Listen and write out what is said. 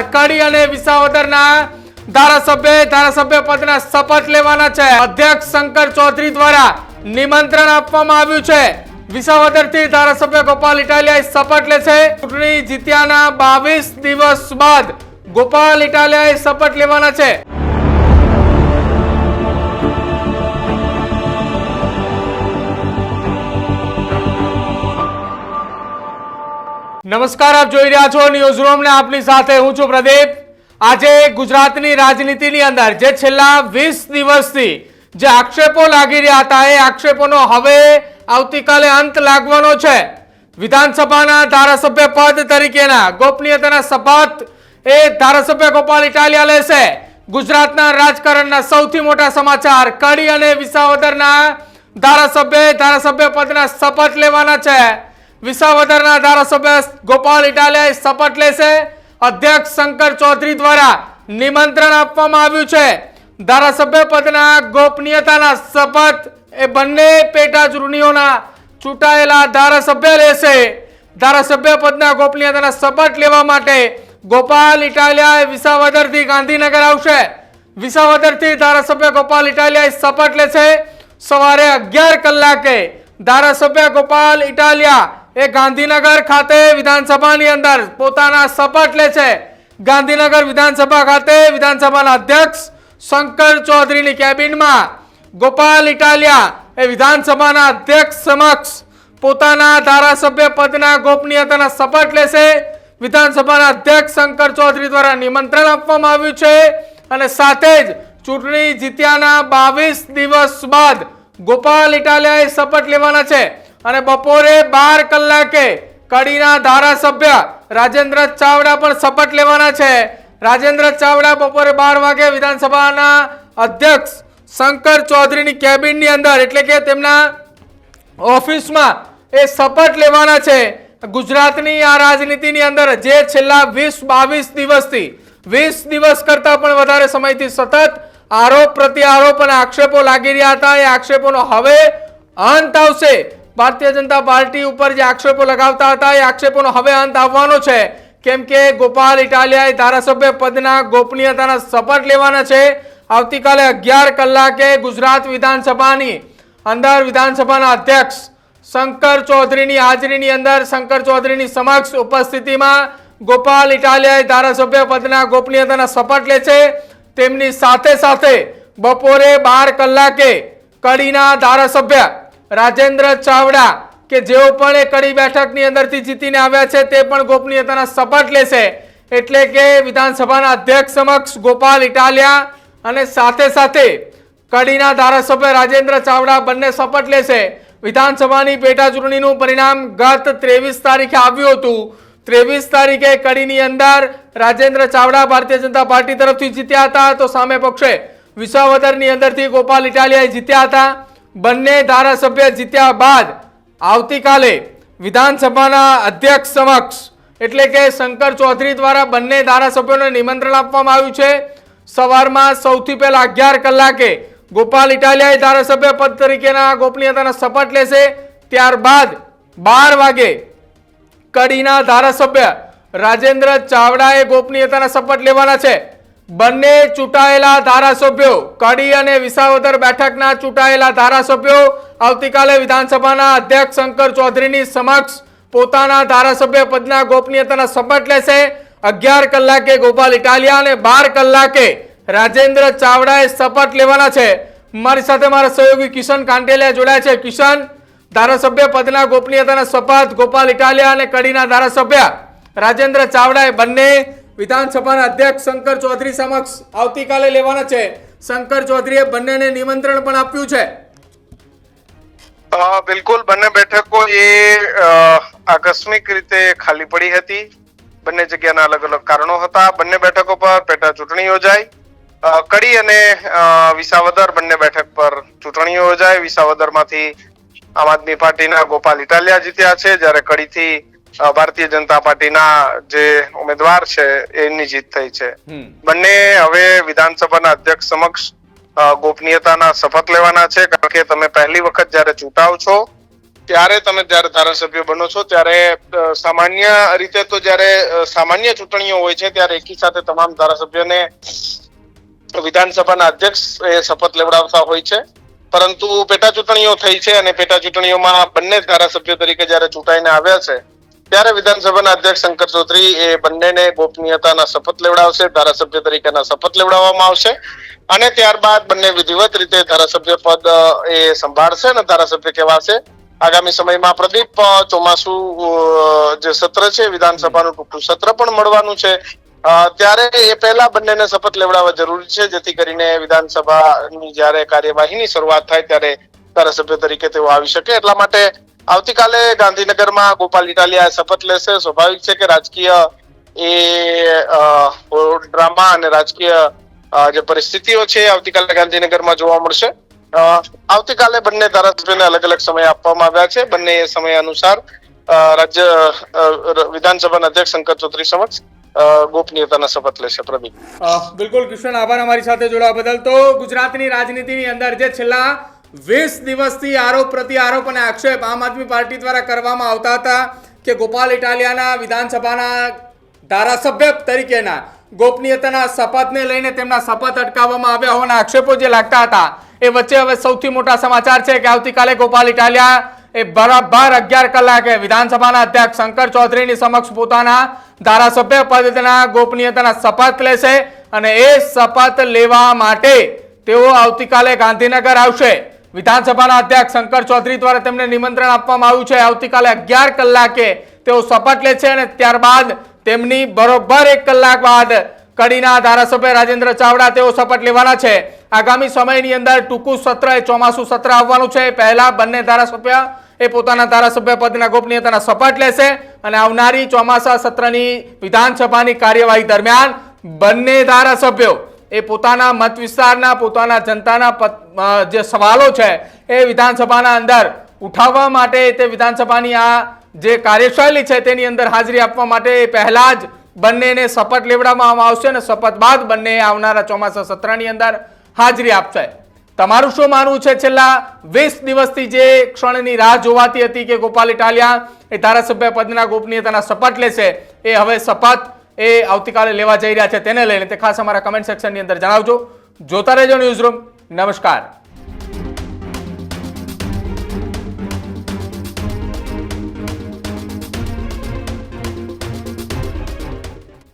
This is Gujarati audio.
સમાચાર કડી અને વિસાવદરના ધારાસભ્ય ધારાસભ્ય પદના શપથ લેવાના છે. અધ્યક્ષ શંકર ચૌધરી દ્વારા નિમંત્રણ આપવામાં આવ્યું છે. વિસાવદરથી ધારાસભ્ય ગોપાલ ઇટાલિયા શપથ લે છે. ચૂંટણી જીત્યાના બાવીસ દિવસ બાદ ગોપાલ ઇટાલિયાએ શપથ લેવાના છે. નમસ્કાર, આપ જોઈ રહ્યા છો ન્યૂઝ રૂમ ને આપની સાથે હું છું પ્રદીપ. આજે ગુજરાતની રાજનીતિની અંદર જે છેલ્લા વીસ દિવસથી જે આક્ષેપો લાગી રહ્યા હતા, એ આક્ષેપોનો હવે આવતીકાલે અંત લાગવાનો છે. વિધાનસભાના ધારાસભ્ય પદ તરીકેના ગોપનીયતાના શપથ એ ધારાસભ્ય ગોપાલ ઇટાલિયા લેશે. ગુજરાતના રાજકારણના સૌથી મોટા સમાચાર કડી અને વિસાવદરના ધારાસભ્ય ધારાસભ્ય પદના શપથ લેવાના છે. વિસાવદરના ધારાસભ્ય ગોપાલ ઇટાલિયાએ શપથ લેશે. અધ્યક્ષ શંકર ચૌધરી દ્વારા નિમંત્રણ આપવામાં આવ્યું છે. ધારાસભ્ય પદના ગોપનીયતાના શપથ એ બંને પેટા ચૂંટણીઓના ચૂંટાયેલા ધારાસભ્ય લેશે. ધારાસભ્ય પદના ગોપનીયતાના શપથ લેવા માટે ગોપાલ ઇટાલિયાએ વિસાવદરથી ગાંધીનગર આવશે. વિસાવદરથી ધારાસભ્ય ગોપાલ ઇટાલિયાએ શપથ લેશે. સવારે અગિયાર કલાકે ધારાસભ્ય ગોપાલ ઇટાલિયા એ ગાંધીનગર ખાતે વિધાનસભાની અંદર પોતાના શપથ લે છે. ગાંધીનગર વિધાનસભા ખાતે વિધાનસભાના અધ્યક્ષ શંકર ચૌધરીની કેબિનમાં ગોપાલ ઇટાલિયા એ વિધાનસભાના અધ્યક્ષ સમક્ષ પોતાના ધારાસભ્ય પદના ગોપનીયતાના શપથ લેશે વિધાનસભાના અધ્યક્ષ શંકર ચૌધરી દ્વારા નિમંત્રણ આપવામાં આવ્યું છે અને સાથે જ ચૂંટણી જીત્યાના બાવીસ દિવસ બાદ ગોપાલ ઇટાલિયાએ શપથ લેવાના છે. અને બપોરે બાર કલાકે કડીના ધારાસભ્ય રાજેન્દ્ર ચાવડા પણ શપથ લેવાના છે. રાજેન્દ્ર ચાવડા બપોરે બાર વાગે વિધાનસભાના અધ્યક્ષ શંકર ચૌધરીની કેબિનની અંદર, એટલે કે તેમના ઓફિસમાં એ શપથ લેવાના છે. ગુજરાતની આ રાજનીતિની અંદર જે છેલ્લા વીસ બાવીસ દિવસથી, વીસ દિવસ કરતાં પણ વધારે સમયથી સતત આરોપ પ્રત્યે આરોપ અને આક્ષેપો લાગી રહ્યા હતા. એ આક્ષેપોનો હવે અંત આવશે. ભારતીય જનતા પાર્ટી ઉપર જે આક્ષેપો લગાવતા હતા, એ આક્ષેપોનો હવે અંત આવવાનો છે. કેમ કે ગોપાલ ઇટાલિયાએ ધારાસભ્ય પદના ગોપનીયતાના શપથ લેવાના છે. આવતીકાલે અગિયાર કલાકે ગુજરાત વિધાનસભાની અંદર વિધાનસભાના અધ્યક્ષ શંકર ચૌધરીની હાજરીની અંદર શંકર ચૌધરીની સમક્ષ ઉપસ્થિતિમાં ગોપાલ ઇટાલિયાએ ધારાસભ્ય પદના ગોપનીયતાના શપથ લે છે. તેમની સાથે સાથે બપોરે બાર કલાકે કડીના ધારાસભ્ય રાજેન્દ્ર ચાવડા, કે જેઓ પણ એ કડી બેઠકની અંદરથી જીતીને આવ્યા છે, તે પણ ગોપનીયતાના શપથ લેશે. એટલે કે વિધાનસભાના અધ્યક્ષ સમક્ષ ગોપાલ ઇટાલિયા અને સાથે સાથે કડીના ધારાસભ્ય રાજેન્દ્ર ચાવડા બંને શપથ લેશે. વિધાનસભાની પેટા ચૂંટણીનું પરિણામ ગત ત્રેવીસ તારીખે આવ્યું હતું. ત્રેવીસ તારીખે કડીની અંદર રાજેન્દ્ર ચાવડા ભારતીય જનતા પાર્ટી તરફથી જીત્યા હતા. તો સામે પક્ષે વિસાવદરની અંદરથી ગોપાલ ઇટાલિયાએ જીત્યા હતા. બંને ધારાસભ્ય જીત્યા બાદ આવતીકાલે વિધાનસભાના અધ્યક્ષ સમક્ષ, એટલે કે શંકર ચૌધરી દ્વારા બંને ધારાસભ્યોને નિમંત્રણ આપવામાં આવ્યું છે. સવારમાં સૌથી પહેલા અગિયાર કલાકે ગોપાલ ઇટાલિયાએ ધારાસભ્ય પદ તરીકેના ગોપનીયતાના શપથ લેશે. ત્યારબાદ બાર વાગે કડીના ધારાસભ્ય રાજેન્દ્ર ચાવડાએ ગોપનીયતાના શપથ લેવાના છે. બંને ચૂંટાયેલા ધારાસભ્યો, કડી અને વિસાવદર બેઠકના ચૂંટાયેલા ધારાસભ્યો, આવતીકાલે વિધાનસભાના અધ્યક્ષ શંકર ચૌધરીની સમક્ષ પોતાના ધારાસભ્ય પદના ગોપનીયતાના શપથ લેશે. અગિયાર કલાકે ગોપાલ ઇટાલિયા અને બાર કલાકે રાજેન્દ્ર ચાવડાએ શપથ લેવાના છે. મારી સાથે મારા સહયોગી કિશન કાંટેલિયા જોડાયા છે. કિશન, ધારાસભ્ય પદના ગોપનીયતાના શપથ, ગોપાલ ઇટાલિયા અને કડીના ધારાસભ્ય રાજેન્દ્ર ચાવડાએ બંને વિધાનસભાના અધ્યક્ષ શંકર ચૌધરી સમક્ષ આવતીકાલે લેવાના છે. શંકર ચૌધરીએ બંનેને નિમંત્રણ પણ આપ્યું છે. બિલકુલ, બંને બેઠકો એ આકસ્મિક રીતે ખાલી પડી હતી. બંને જગ્યાના અલગ અલગ કારણો હતા. બંને બેઠકો પર પેટા ચૂંટણી યોજાઈ. કડી અને વિસાવદર બંને બેઠક પર ચૂંટણી યોજાઈ. વિસાવદરમાંથી આમ આદમી પાર્ટીના ગોપાલ ઇટાલિયા જીત્યા છે. જ્યારે કડીથી ભારતીય જનતા પાર્ટીના જે ઉમેદવાર છે એની જીત થઈ છે. બંને હવે વિધાનસભાના અધ્યક્ષ સમક્ષ ગોપનીયતાના શપથ લેવાના છે. કારણ કે તમે પહેલી વખત જયારે ચૂંટાવ છો ત્યારે તમે જયારે ધારાસભ્ય બનો છો ત્યારે સામાન્ય રીતે તો જયારે સામાન્ય ચૂંટણીઓ હોય છે ત્યારે એકી સાથે તમામ ધારાસભ્યને વિધાનસભાના અધ્યક્ષ એ શપથ લેવડાવતા હોય છે. પરંતુ પેટા ચૂંટણીઓ થઈ છે અને પેટા ચૂંટણીઓમાં બંને ધારાસભ્યો તરીકે જયારે ચૂંટાઈને આવ્યા છે ત્યારે વિધાનસભાના અધ્યક્ષ શંકર ચૌધરી એ બંનેને ગોપનીયતાના શપથ લેવડાવશે, ધારાસભ્ય તરીકેના શપથ લેવડાવવામાં આવશે અને ત્યારબાદ બંને વિધિવત રીતે ધારાસભ્ય પદ એ સંભાળશે અને ધારાસભ્ય કહેવાશે. આગામી સમયમાં પ્રદીપ ચોમાસુ જે સત્ર છે, વિધાનસભાનું ટૂંકું સત્ર પણ મળવાનું છે. ત્યારે એ પહેલા બંનેને શપથ લેવડાવવા જરૂરી છે, જેથી કરીને વિધાનસભાની જયારે કાર્યવાહીની શરૂઆત થાય ત્યારે ધારાસભ્ય તરીકે તેઓ આવી શકે. એટલા માટે આવતીકાલે ગાંધીનગરમાં ગોપાલ ઇટાલિયા શપથ લેશે. સ્વાભાવિક છે કે રાજકીય એ ડ્રામા અને રાજકીય જે પરિસ્થિતિઓ છે આવતીકાલે ગાંધીનગરમાં જોવા મળશે. આવતીકાલે બંને ધારાસભ્યને અલગ અલગ સમય આપવામાં આવ્યા છે. બંને સમય અનુસાર રાજ્ય વિધાનસભાના અધ્યક્ષ શંકર ચૌધરી સમક્ષ ગોપનીયતાના શપથ લેશે. પ્રદીપ બિલકુલ કિશન આભાર અમારી સાથે જોડાવા બદલ. તો ગુજરાતની રાજનીતિની અંદર જે છેલ્લા વીસ દિવસથી આરોપ પ્રતિ આરોપ અને આક્ષેપ આમ આદમી પાર્ટી દ્વારા કરવામાં આવતા હતા કે ગોપાલ ઇટાલિયાના વિધાનસભાના ધારાસભ્ય તરીકેના ગોપનીયતાના શપથને લઈને તેમના શપથ અટકાવવામાં આવ્યા હોવાના આક્ષેપો જે લાગતા હતા, એ વચ્ચે હવે સૌથી મોટા સમાચાર છે કે આવતીકાલે ગોપાલ ઇટાલિયા એ બરાબર અગિયાર કલાકે વિધાનસભાના અધ્યક્ષ શંકર ચૌધરીની સમક્ષ પોતાના ધારાસભ્ય પદના ગોપનીયતાના શપથ લેશે અને એ શપથ લેવા માટે તેઓ આવતીકાલે ગાંધીનગર આવશે. વિધાનસભાના અધ્યક્ષ શંકર ચૌધરી દ્વારા તેમને નિમંત્રણ આપવામાં આવ્યું છે. આવતીકાલે અગિયાર કલાકે તેઓ શપથ લે છે અને ત્યારબાદ તેમની બરોબર એક કલાક બાદ કડીના ધારાસભ્ય રાજેન્દ્ર ચાવડા તેઓ શપથ લેવાના છે. આગામી સમયની અંદર ટૂંકું સત્ર એ ચોમાસું સત્ર આવવાનું છે. પહેલા બંને ધારાસભ્ય એ પોતાના ધારાસભ્ય પદના ગોપનીયતાના શપથ લેશે અને આવનારી ચોમાસા સત્રની વિધાનસભાની કાર્યવાહી દરમિયાન બંને ધારાસભ્યો એ પોતાના મત વિસ્તારના, પોતાના જનતાના જે સવાલો છે, એ વિધાનસભાના અંદર ઉઠાવવા માટે તે વિધાનસભાની આ જે કાર્યશૈલી છે તેની અંદર હાજરી આપવા માટે એ પહેલા જ બંનેને શપથ લેવડાવવામાં આવશે અને શપથ બાદ બંને આવનારા ચોમાસા સત્રની અંદર હાજરી આપશે. તમારું શું માનવું છે? છેલ્લા વીસ દિવસથી જે ક્ષણની રાહ જોવાતી હતી કે ગોપાલ ઇટાલિયા એ ધારાસભ્ય પદના ગોપનીયતાના શપથ લેશે, એ હવે શપથ એ આવતીકાલે લેવા જઈ રહ્યા છે તેને લઈને તે ખાસ અમારા કમેન્ટ સેક્શનની અંદર જણાવજો. જોતા રહેજો ન્યૂઝ રૂમ નમસ્કાર.